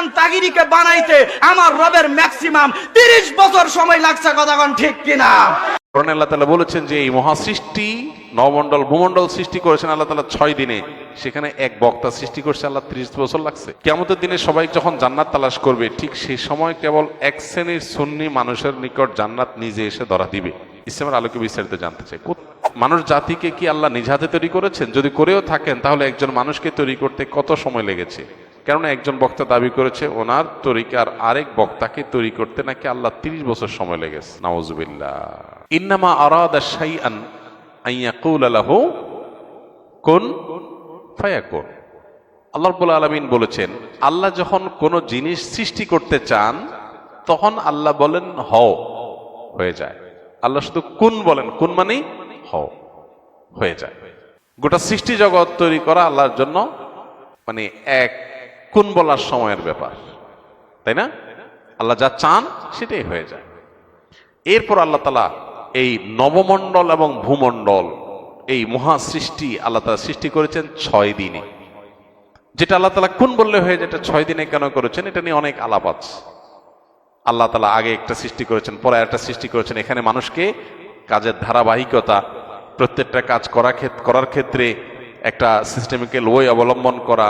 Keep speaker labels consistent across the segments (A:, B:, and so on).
A: একজন তাগিরিকে বানাইতে আমার রবের ম্যাক্সিমাম তিরিশ বছর সময় লাগছে, কথাগণ ঠিক কিনা?
B: আল্লাহ বলেছেন যে এই মহাসৃষ্টি সৃষ্টি করেছেন আল্লাহ তালা ছয় দিনে। সেখানে এক বক্তা সৃষ্টি করছে আল্লাহ ত্রিশ বছর লাগছে। কেমতের দিনে সবাই যখন জান্নাত তালাশ করবে, ঠিক সেই সময় কেবল এক শ্রেণির সুন্নি মানুষের নিকট জান্নাত নিজে এসে ধরা দিবে। ইসলামের আলোকে বিস্তারিত জানতে চাই। মানুষ জাতিকে কি আল্লাহ নিজ হাতে তৈরি করেছেন? যদি করেও থাকেন, তাহলে একজন মানুষকে তৈরি করতে কত সময় লেগেছে? কেননা একজন বক্তা দাবি করেছে, ওনার তরিকার আরেক বক্তাকে তৈরি করতে নাকি আল্লাহ তিরিশ বছর সময় লেগেছে। নাউজুবিল্লাহ। ইন্নামা আরাদা শাইআন আন ইয়াকুলা লাহু কুন ফায়াকুন। আল্লাহ আলামিন বলেছেন, আল্লাহ যখন কোন জিনিস সৃষ্টি করতে চান, তখন আল্লাহ বলেন হও, হয়ে যায়। আল্লাহ শুধু কোন বলেন, কুন মানে হও, হয়ে যায়। গোটা সৃষ্টি জগৎ তৈরি করা আল্লাহর জন্য মানে এক কোন বলার সময়ের ব্যাপার, তাই না? আল্লাহ যা চান সেটাই হয়ে যায়। এরপর আল্লাহ তালা এই নবমণ্ডল এবং ভূমণ্ডল, এই মহা সৃষ্টি আল্লাহ তালা সৃষ্টি করেছেন ছয় দিনে। যেটা আল্লাহ তালা কোন বললে হয়ে যেটা ছয় দিনে কেন করেছেন, এটা নিয়ে অনেক আলাপ আছে। আল্লাহ তালা আগে একটা সৃষ্টি করেছেন, পরে একটা সৃষ্টি করেছেন। এখানে মানুষকে কাজের ধারাবাহিকতা, প্রত্যেকটা কাজ করা করার ক্ষেত্রে একটা সিস্টেমিক্যাল ওয়ে অবলম্বন করা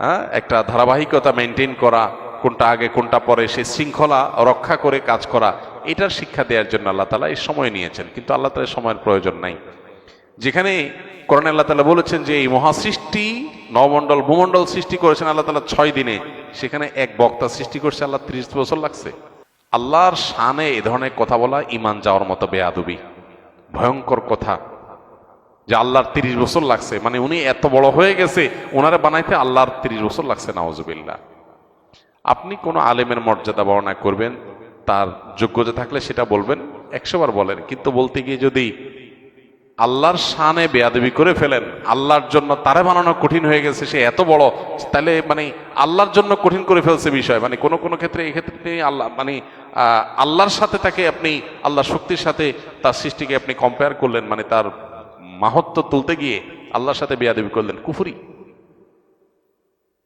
B: হ্যাঁ? একটা ধারাবাহিকতা মেনটেন করা, কোনটা আগে, কোনটা পরে, সেই শৃঙ্খলা রক্ষা করে কাজ করা, এটার শিক্ষা দেওয়ার জন্য আল্লাহ তালা এই সময় নিয়েছেন। কিন্তু আল্লাহ তালা সময়ের প্রয়োজন নাই। যেখানে করণ আল্লাহ তালা বলেছেন যে এই মহাসৃষ্টি নবমণ্ডল, ভূমণ্ডল সৃষ্টি করেছেন আল্লাহ তালা ছয় দিনে। সেখানে এক বক্তা সৃষ্টি করছে, আল্লাহ ত্রিশ বছর লাগছে। আল্লাহর শানে এ ধরনের কথা বলা ইমান যাওয়ার মতো বেয়াদবি। ভয়ঙ্কর কথা। যে আল্লাহর তিরিশ বছর লাগছে। মানে উনি এত বড় হয়ে গেছে ওনারে বানাইতে আল্লাহর তিরিশ বছর লাগছে নাওজুবিল্লাহ আপনি কোনো আলেমের মর্যাদা বর্ণনা করবেন, তার যোগ্যতা থাকলে সেটা বলবেন, একশো বার বলেন। কিন্তু বলতে গিয়ে যদি আল্লাহর শানে বেয়াদবি করে ফেলেন, আল্লাহর জন্য তারে বানানো কঠিন হয়ে গেছে, সে এত বড়, তাহলে মানে আল্লাহর জন্য কঠিন করে ফেলছে বিষয়। মানে কোনো কোনো ক্ষেত্রে, এই ক্ষেত্রে তিনি আল্লাহ মানে আল্লাহর সাথে তাকে আপনি, আল্লাহর শক্তির সাথে তার সৃষ্টিকে আপনি কম্পেয়ার করলেন মানে তার মাহত্ব তুলতে গিয়ে আল্লাহর সাথে বেয়াদবি করলেন কুফুরি।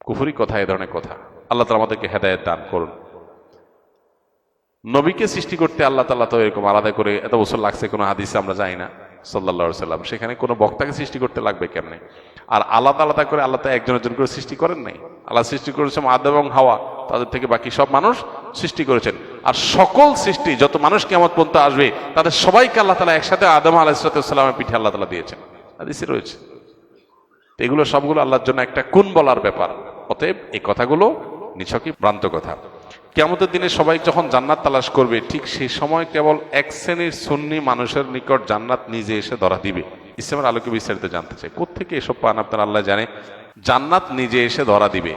B: কুফুরি কথা, এ ধরনের কথা। আল্লাহ তালা আমাদেরকে হেদায়ত দান করুন। নবীকে সৃষ্টি করতে আল্লাহ তাল্লাহ তো এরকম আলাদা করে এত বছর লাগছে, কোনো হাদিসে আমরা যাই না সাল্লা সাল্লাম সেখানে কোনো বক্তাকে সৃষ্টি করতে লাগবে কেমনে? আর আলাদা আলাদা করে আল্লাহ একজন একজন করে সৃষ্টি করেন নাই। আল্লাহ সৃষ্টি করেছেন আদম এবং হাওয়া, তাদের থেকে বাকি সব মানুষ সৃষ্টি করেছেন। আর সকল সৃষ্টি, যত মানুষ কেমন পর্যন্ত আসবে, তাদের সবাইকে আল্লাহ তালা একসাথে আদম আলাহিসাল্লামের পিঠে আল্লাহ তালা দিয়েছেন। হাদিসে রয়েছে। এগুলো সবগুলো আল্লাহর জন্য একটা কোন বলার ব্যাপার। অতএব এই কথাগুলো নিছকই ভ্রান্ত কথা। কেমতের দিনে সবাই যখন জান্নাত তালাশ করবে, ঠিক সেই সময় কেবল এক শ্রেণির সুন্নি মানুষের নিকট জান্নাত নিজে এসে ধরা দিবে। ইসলামের আলোকে বিস্তারিত জানতে চাই। কোথেকে এসব পান আপনার আল্লাহ জানে? জান্নাত নিজে এসে ধরা দিবে।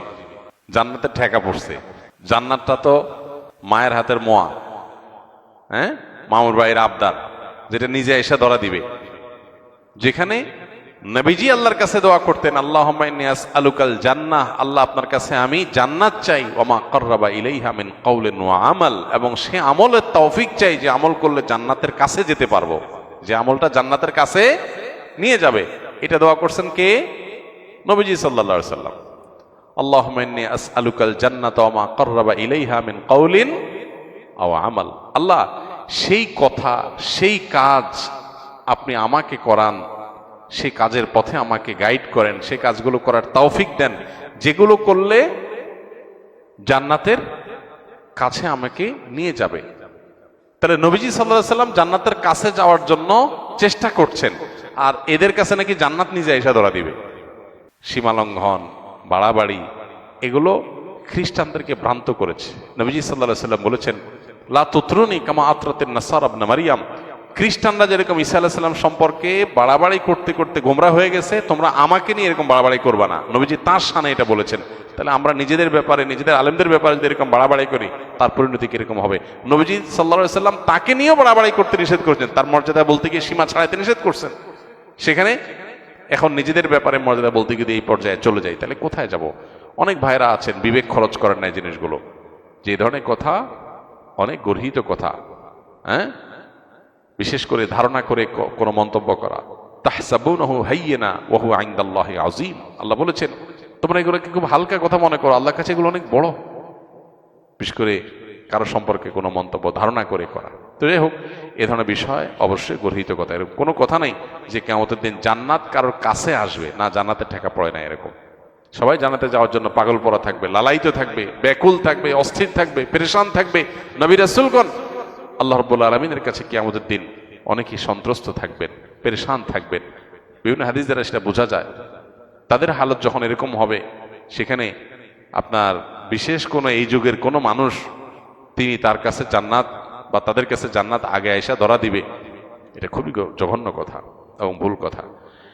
B: জান্নাতের ঠেকা পড়ছে। জান্নাতটা তো মায়ের হাতের মোয়া। হ্যাঁ? মামুর ভাইয়ের আবদার, যেটা নিজে এসে ধরা দিবে। যেখানে নবীজি আল্লাহর কাছে দোয়া করতেন আল্লাহ আলুকাল জান্নাহ আল্লাহ আপনার কাছে আমি জান্নাত চাই। ওমা কর্রাবা ইলাইহা মিন কওলিন ওয়া আমাল। এবং সে আমলের তৌফিক চাই যে আমল করলে জান্নাতের কাছে যেতে পারব। যে আমলটা জান্নাতের কাছে নিয়ে যাবে। এটা দোয়া করছেন কে? নবীজি সাল্লাল্লাহু সাল্লাম আল্লাহুম্মা ইন্নী আসআলুকাল জান্নাতা কর্রাবা ইলাইহা মিন কওলিন আও আল্লাহ, সেই কথা, সেই কাজ আপনি আমাকে করান, সেই কাজের পথে আমাকে গাইড করেন, সেই কাজগুলো করার তৌফিক দেন। যেগুলো করলে জান্নাতের কাছে আমাকে নিয়ে যাবে। তাহলে নবীজি সাল্লাহ সাল্লাম জান্নাতের কাছে যাওয়ার জন্য চেষ্টা করছেন। আর এদের কাছে নাকি জান্নাত নিজে এসে ধরা দিবে। সীমালঙ্ঘন বাড়াবাড়ি, এগুলো খ্রিস্টানদেরকে ভ্রান্ত করেছে। নবীজি সাল্লাহ সাল্লাম বলেছেন, লা তুত্রুনি কামা আত্রাতের নাসার আবনা মারিয়াম। খ্রিস্টানরা যেরকম ঈসা আলাহ সাল্লাম সম্পর্কে বাড়াবাড়ি করতে করতে গোমরা হয়ে গেছে, তোমরা আমাকে নিয়ে এরকম বাড়াবাড়ি করবা না। নবীজি তার সানে এটা বলেছেন। তাহলে আমরা নিজেদের ব্যাপারে, নিজেদের আলেমদের ব্যাপারে যদি এরকম বাড়াবাড়ি করি, তার পরিণতি কীরকম হবে? নবীজি সাল্লা সাল্লাম তাকে নিয়েও বাড়াবাড়ি করতে নিষেধ করছেন। তার মর্যাদা বলতে গিয়ে সীমা ছাড়াইতে নিষেধ করছেন। সেখানে এখন নিজেদের ব্যাপারে মর্যাদা বলতে গিয়ে এই পর্যায়ে চলে যাই, তাহলে কোথায় যাব? অনেক ভাইরা আছেন, বিবেক খরচ করেন না জিনিসগুলো। যে ধরনের কথা, অনেক গর্হিত কথা হ্যাঁ? বিশেষ করে ধারণা করে কোনো মন্তব্য করা। তাহসাবুনাহু হাইয়িনা ওয়া হুয়া ইনদাল্লাহি আযীম। আল্লাহ বলেছেন, তোমরা এগুলোকে খুব হালকা কথা মনে করো। আল্লাহর কাছে এগুলো অনেক বড়। বিশেষ করে কারও সম্পর্কে কোনো মন্তব্য, ধারণা করে করা। তো যাই হোক, এ ধরনের বিষয় অবশ্যই গর্হিত কথা। এরকম কোনো কথা নেই যে কেমতের দিন জান্নাত কারোর কাছে আসবে। না, জান্নাতে ঠেকা পড়ে না এরকম। সবাই জানাতে যাওয়ার জন্য পাগল পড়া থাকবে, লালায়িত থাকবে, ব্যাকুল থাকবে, অস্থির থাকবে, পেরেশান থাকবে। নবী রাসূলগণ, আল্লাহ রব্বুল আলমিনের কাছে কিয়ামতের দিন অনেকেই সন্ত্রস্ত থাকবেন, পেরেশান থাকবেন। বিভিন্ন হাদিস দ্বারা সেটা বোঝা যায়। তাদের হালত যখন এরকম হবে, সেখানে আপনার বিশেষ কোনো এই যুগের কোনো মানুষ তিনি তার কাছে জান্নাত বা তাদের কাছে জান্নাত আগে আয়সা ধরা দিবে, এটা খুবই জঘন্য কথা এবং ভুল কথা।